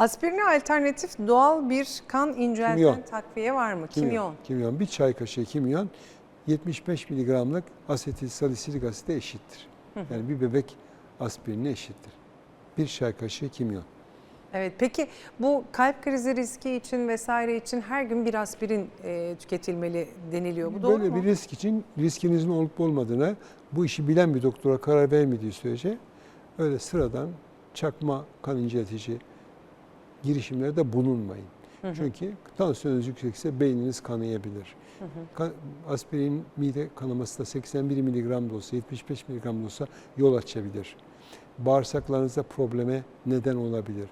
Aspirine alternatif doğal bir kan incelten Kimyon. takviye var mı? Kimyon. Kimyon. Bir çay kaşığı kimyon 75 miligramlık asetil salisilik asite eşittir. Yani bir bebek aspirinine eşittir. Bir çay kaşığı kimyon. Evet. Peki bu kalp krizi riski için vesaire için her gün bir aspirin e, tüketilmeli deniliyor. Bu doğru Böyle mu? bir risk için riskinizin olup olmadığına bu işi bilen bir doktora karar vermediği sürece öyle sıradan çakma kan inceltici girişimlerde bulunmayın. Çünkü tansiyonunuz yüksekse beyniniz kanayabilir. Kan- aspirin mide kanaması da 81 miligram da olsa 75 miligram da olsa yol açabilir. Bağırsaklarınızda probleme neden olabilir.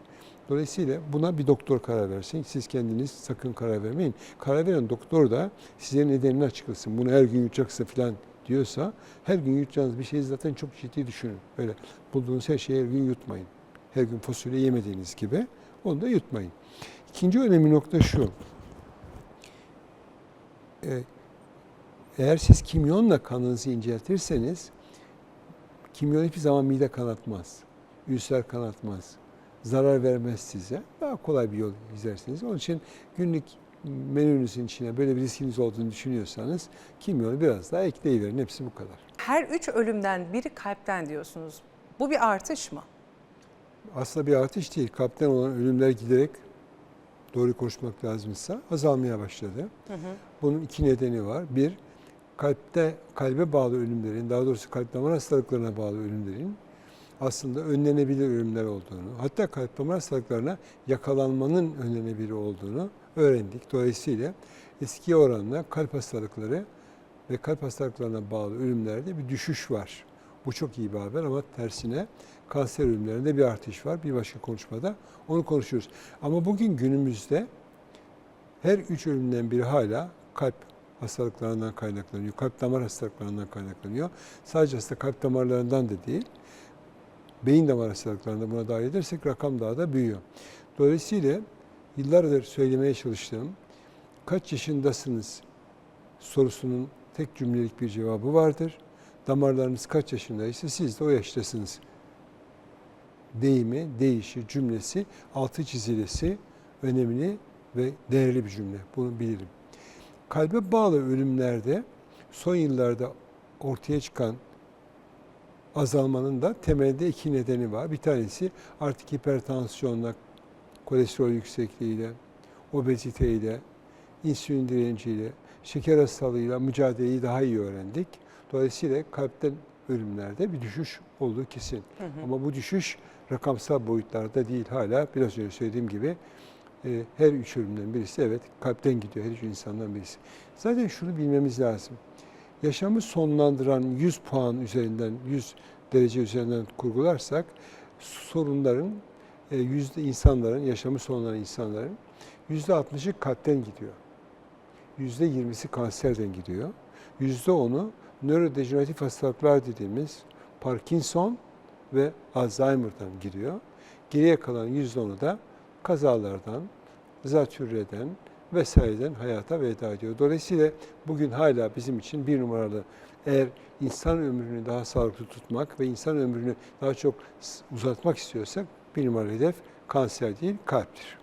Dolayısıyla buna bir doktor karar versin. Siz kendiniz sakın karar vermeyin. Karar veren doktor da size nedenini açıklasın. Bunu her gün yutacaksın falan diyorsa her gün yutacağınız bir şeyi zaten çok ciddi düşünün. Böyle bulduğunuz her şeyi her gün yutmayın. Her gün fasulye yemediğiniz gibi onu da yutmayın. İkinci önemli nokta şu. Ee, Eğer siz kimyonla kanınızı inceltirseniz kimyon hiçbir zaman mide kanatmaz. Ülser kanatmaz. Zarar vermez size. Daha kolay bir yol izlersiniz. Onun için günlük menünüzün içine böyle bir riskiniz olduğunu düşünüyorsanız kimyonu biraz daha ekleyiverin. Hepsi bu kadar. Her üç ölümden biri kalpten diyorsunuz. Bu bir artış mı? Aslında bir artış değil. Kalpten olan ölümler giderek doğru konuşmak lazımsa azalmaya başladı. Bunun iki nedeni var. Bir, kalpte kalbe bağlı ölümlerin, daha doğrusu kalp damar hastalıklarına bağlı ölümlerin aslında önlenebilir ölümler olduğunu, hatta kalp damar hastalıklarına yakalanmanın önlenebilir olduğunu öğrendik. Dolayısıyla eskiye oranla kalp hastalıkları ve kalp hastalıklarına bağlı ölümlerde bir düşüş var. Bu çok iyi bir haber ama tersine kanser ölümlerinde bir artış var. Bir başka konuşmada onu konuşuyoruz. Ama bugün günümüzde her üç ölümden biri hala kalp hastalıklarından kaynaklanıyor. Kalp damar hastalıklarından kaynaklanıyor. Sadece aslında kalp damarlarından da değil, beyin damar hastalıklarında buna dahil edersek rakam daha da büyüyor. Dolayısıyla yıllardır söylemeye çalıştığım kaç yaşındasınız sorusunun tek cümlelik bir cevabı vardır. Damarlarınız kaç yaşındaysa siz de o yaştasınız. Deyimi, deyişi, cümlesi, altı çizilesi önemli ve değerli bir cümle. Bunu bilirim. Kalbe bağlı ölümlerde son yıllarda ortaya çıkan azalmanın da temelde iki nedeni var. Bir tanesi artık hipertansiyonla, kolesterol yüksekliğiyle, obeziteyle, insülin direnciyle, şeker hastalığıyla mücadeleyi daha iyi öğrendik. Dolayısıyla kalpten ölümlerde bir düşüş olduğu kesin. Ama bu düşüş rakamsal boyutlarda değil hala biraz önce söylediğim gibi e, her üç ölümden birisi evet kalpten gidiyor her üç insandan birisi. Zaten şunu bilmemiz lazım. Yaşamı sonlandıran 100 puan üzerinden 100 derece üzerinden kurgularsak sorunların e, yüzde insanların yaşamı sonlanan insanların yüzde 60'ı kalpten gidiyor. Yüzde 20'si kanserden gidiyor. Yüzde 10'u nörodejeneratif hastalıklar dediğimiz Parkinson ve Alzheimer'dan giriyor. Geriye kalan yüzde 10'u da kazalardan, zatürreden vesaireden hayata veda ediyor. Dolayısıyla bugün hala bizim için bir numaralı eğer insan ömrünü daha sağlıklı tutmak ve insan ömrünü daha çok uzatmak istiyorsak bir numaralı hedef kanser değil kalptir.